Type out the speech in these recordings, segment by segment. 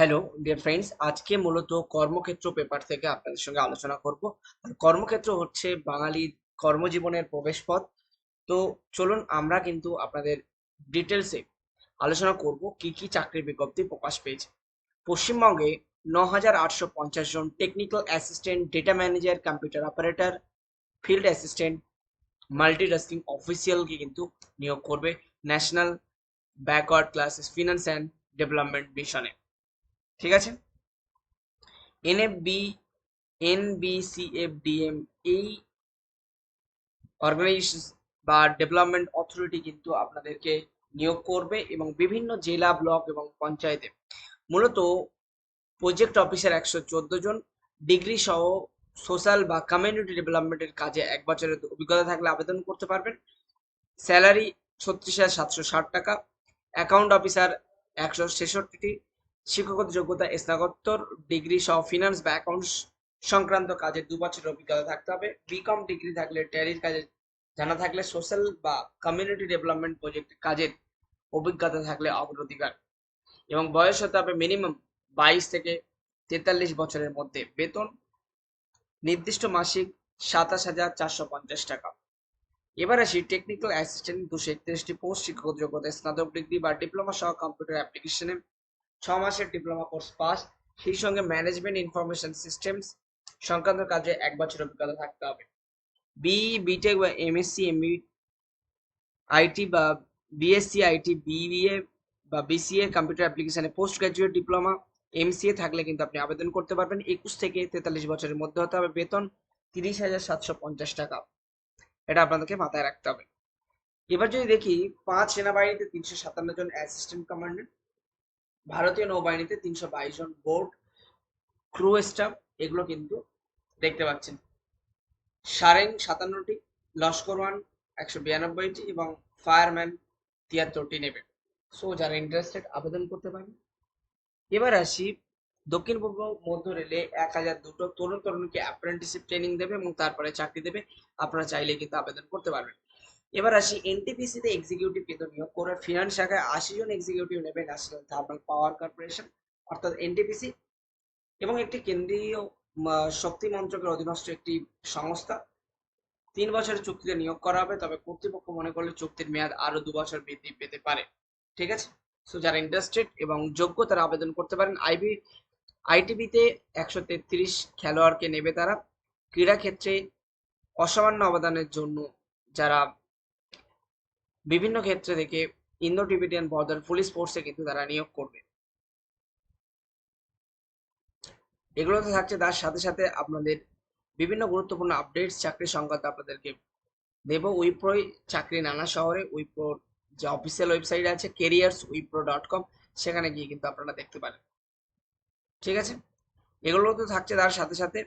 Hello dear friends আজকে মূলত কর্মক্ষেত্র পেপার থেকে আপনাদের সঙ্গে আলোচনা করব। আর কর্মক্ষেত্র হচ্ছে বাঙালি কর্মজীবনের প্রবেশপথ। তো চলুন আমরা কিন্তু আপনাদের ডিটেলসে আলোচনা করব কি কি চাকরির বিজ্ঞপ্তি প্রকাশ পেয়েছে। পশ্চিমবঙ্গে ন হাজার আটশো পঞ্চাশ জন technical assistant data manager computer operator field assistant multitasking অফিসিয়ালকে কিন্তু নিয়োগ করবে। National backward classes finance and development মিশনে ঠিক আছে? এনএফবি এনবিসিএফডিএম এই অর্গানাইজেশন বা ডেভেলপমেন্ট অথরিটি কিন্তু আপনাদেরকে নিয়োগ করবে এবং বিভিন্ন জেলা, ব্লক এবং পঞ্চায়েতে। মূলত প্রজেক্ট অফিসার একশো চোদ্দ জন ডিগ্রি সহ সোশ্যাল বা কমিউনিটি ডেভেলপমেন্টের কাজে এক বছরের অভিজ্ঞতা থাকলে আবেদন করতে পারবেন। স্যালারি ছত্রিশ হাজার সাতশো ষাট টাকা অ্যাকাউন্ট অফিসার একশো ছেষট্টিটি শিক্ষাগত যোগ্যতা, স্নাতকোত্তর, ডিগ্রি সহ ফিনান্স বা অ্যাকাউন্টস সংক্রান্ত কাজে দু বছরের অভিজ্ঞতা থাকতে হবে। বিকম ডিগ্রি থাকলে ট্যারির কাজে জানা থাকলে সোশ্যাল বা কমিউনিটি ডেভেলপমেন্ট প্রজেক্ট কাজের অভিজ্ঞতা থাকলে অগ্রাধিকার। এবং বয়স হতে হবে মিনিমাম বাইশ থেকে তেতাল্লিশ বছরের মধ্যে। বেতন নির্দিষ্ট মাসিক সাতাশ হাজার চারশো পঞ্চাশ টাকা। এবার আসি টেকনিক্যাল অ্যাসিস্ট্যান্ট দুশো একত্রিশটি পোস্ট শিক্ষাগত যোগ্যতা, স্নাতক ডিগ্রি বা ডিপ্লোমা সহ কম্পিউটার অ্যাপ্লিকেশনে ছ মাসের ডিপ্লোমা কোর্স পাস। সেই সঙ্গে ম্যানেজমেন্ট ইনফরমেশন সিস্টেমস সংক্রান্ত কাজে এক বছর অভিজ্ঞতা থাকতে হবে। বিই বিটেক বা এমএসসি এমবি আইটি বা বিএসসি আইটি বিবিএ বা বিসিএ কম্পিউটার অ্যাপ্লিকেশনে পোস্ট গ্রাজুয়েট ডিপ্লোমা এমসিএ থাকলে কিন্তু আপনি আবেদন করতে পারবেন। একুশ থেকে তেতাল্লিশ বছরের মধ্যে হতে হবে বেতন, তিরিশ হাজার সাতশো পঞ্চাশ টাকা। এটা আপনাদেরকে মাথায় রাখতে হবে। এবার যদি দেখি, পাঁচ সেনাবাহিনীতে তিনশো সাতান্ন জন অ্যাসিস্ট্যান্ট কমান্ডেন্ট ভারতীয় নৌবাহিনীতে তিনশো বাইশ জন বোর্ড ক্রু স্টাফ এগুলো কিন্তু দেখতে পাচ্ছেন। সারেং সাতান্নটি, লস্কর ওয়ান একশো বিরানব্বইটি এবং ফায়ারম্যান তিয়াত্তরটি নেবে। সো যারা ইন্টারেস্টেড আবেদন করতে পারেন। এবার আসি দক্ষিণ পূর্ব মধ্য রেলে এক হাজার দুটো তরুণ তরুণীকে অ্যাপ্রেন্টিসিপ ট্রেনিং দেবে এবং তারপরে চাকরি দেবে। আপনারা চাইলে কিন্তু আবেদন করতে পারবেন। এবার আসি এনটিপিসি তে এক্সিকিউটিভ কিন্তু নিয়োগ করে। ফিনান্স শাখায় আশি জন এক্সিকিউটিভ নেবে ন্যাশনাল থার্মাল পাওয়ার কর্পোরেশন অর্থাৎ এনটিপিসি এবং একটি কেন্দ্রীয় শক্তি মন্ত্রকের অধীনস্থ একটি সংস্থা। তিন বছরের চুক্তিতে নিয়োগ করা হবে, তবে কর্তৃপক্ষ মনে করলে চুক্তির মেয়াদ আরও দু বছর বৃদ্ধি পেতে পারে। ঠিক আছে? সো যারা ইন্টারেস্টেড এবং যোগ্য, তারা আবেদন করতে পারেন। আইবি আইটিবিতে একশো তেত্রিশ খেলোয়াড়কে নেবে তারা। ক্রীড়া ক্ষেত্রে অসামান্য অবদানের জন্য যারা বিভিন্ন ক্ষেত্রে থেকে ইন্দো টিবিটিয়ান বর্ডার পুলিশ ফোর্সে কিন্তু তারা নিয়োগ করবে। এগুলো তো থাকছে তার সাথে সাথে আপনাদের বিভিন্ন গুরুত্বপূর্ণ আপডেটস চাকরি সংক্রান্ত আপনাদেরকে দেব। উইপ্রোই চাকরি নানা শহরে, উইপ্রোর যে অফিসিয়াল ওয়েবসাইট আছে কেরিয়ার্স উইপ্রো ডট কম সেখানে গিয়ে কিন্তু আপনারা দেখতে পারেন। ঠিক আছে? এগুলো তো থাকছে তার সাথে সাথে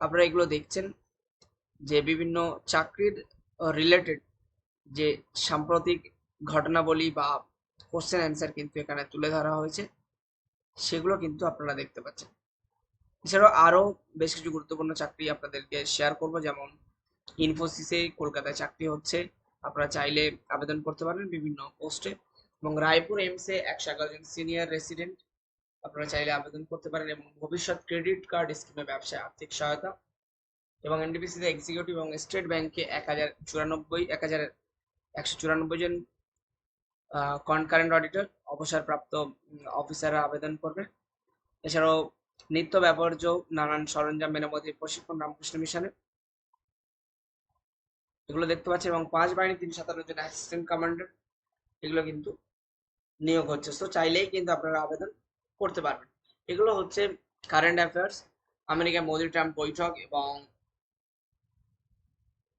আপনারা এগুলো দেখছেন যে বিভিন্ন চাকরির রিলেটেড যে সাম্প্রতিক ঘটনাবলী বা কোশ্চেন অ্যান্সার কিন্তু এখানে তুলে ধরা হয়েছে। সেগুলো কিন্তু আপনারা দেখতে পাচ্ছেন। এছাড়াও আরও বেশ কিছু গুরুত্বপূর্ণ চাকরি আপনাদেরকে শেয়ার করব। যেমন ইনফোসিসে কলকাতায় চাকরি হচ্ছে। আপনারা চাইলে আবেদন করতে পারেন বিভিন্ন পোস্টে এবং রায়পুর এমসে একশো এগারো জন সিনিয়র রেসিডেন্ট আপনারা চাইলে আবেদন করতে পারেন এবং ভবিষ্যৎ ক্রেডিট কার্ড স্কিমে ব্যবসায় আর্থিক সহায়তা। এবং এনডিপিসিতে এক্সিকিউটিভ এবং স্টেট ব্যাংকে এক হাজার চুরানব্বই, এক হাজার একশো চুরানব্বই জন কনকারেন্ট অডিটর অবসরপ্রাপ্ত অফিসাররা আবেদন করবে। এছাড়াও নিত্য ব্যবহার্য নানান সরঞ্জাম মেরামতি প্রশিক্ষণ রামকৃষ্ণ মিশনে। এগুলো দেখতে পাচ্ছি এবং পাঁচ বাহিনী তিনশো সাতান্ন জন অ্যাসিস্ট্যান্ট কমান্ডার এগুলো কিন্তু নিয়োগ হচ্ছে। তো চাইলেই কিন্তু আপনারা আবেদন করতে পারবেন। এগুলো হচ্ছে current affairs America Modi Trump বৈঠক এবং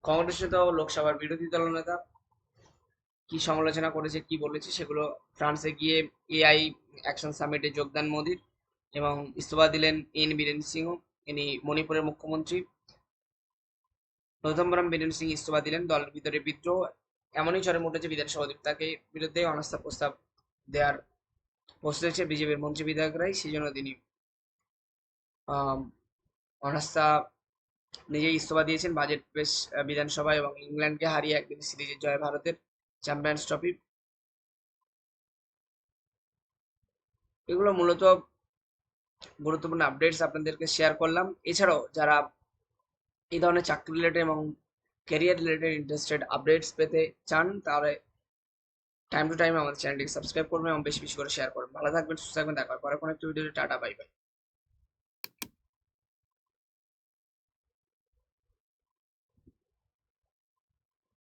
কংগ্রেসে লোকসভার বিরোধী দলনেতা কি সমালোচনা করেছে, কি বলেছে, সেগুলো ফ্রান্সে গিয়ে এআই অ্যাকশন সামিটে যোগদান মোদির এবং ইস্তফা দিলেন এন বীরেন সিংহ, ইনি মণিপুরের মুখ্যমন্ত্রী। নৈতম্বরম বীরেন সিং ইস্তফা দিলেন, দলের ভিতরে বিদ্রোহ, এমনই চরম উঠেছে বিধানসভা তাকে বিরুদ্ধে অনাস্থা প্রস্তাব দেওয়ার বসেছে বিজেপির মন্ত্রী বিধায়করাই সেই জন্য তিনি অনাস্থা নিজেই ইস্তফা দিয়েছেন। বাজেট পেশ বিধানসভা এবং ইংল্যান্ডকে হারিয়ে একদিন সিরিজের জয় ভারতের চ্যাম্পিয়ন্স ট্রফি এগুলো মূলত গুরুত্বপূর্ণ আপডেটস আপনাদেরকে শেয়ার করলাম। এছাড়াও যারা এই ধরনের চাকরি রিলেটেড এবং ক্যারিয়ার রিলেটেড ইন্টারেস্টেড আপডেটস পেতে চান, তাহলে টাইম টু টাইম আমাদের চ্যানেলটিকে সাবস্ক্রাইব করবেন এবং বেশি বেশি করে শেয়ার করবেন। ভালো থাকবেন, সুস্থ থাকবেন, দেখা পরে কোনো একটি ভিডিওতে টাটা বাই বাই